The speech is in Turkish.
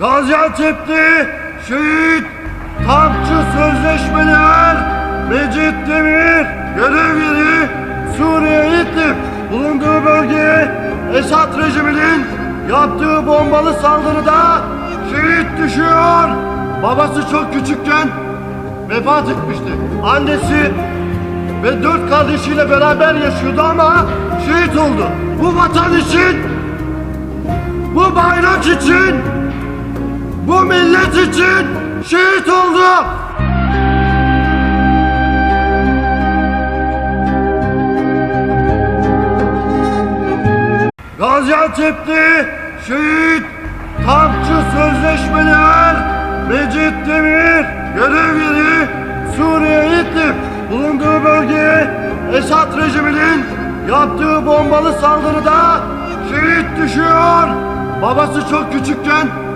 Gaziantep'te şehit Tankçı Sözleşmeli Er Mecit Demir görev yeri Suriye İdlib bulunduğu bölgeye Esad rejiminin yaptığı bombalı saldırıda şehit düşüyor. Babası çok küçükken vefat etmişti. Annesi ve dört kardeşiyle beraber yaşıyordu ama şehit oldu. Bu vatan için, bu bayrak için, için şehit oldu. Gaziantep'te şehit Tankçı Sözleşmeli Er Mecit Demir görev yeri Suriye İdlib bulunduğu bölgeye Esad rejiminin yaptığı bombalı saldırıda şehit düşüyor. Babası çok küçükken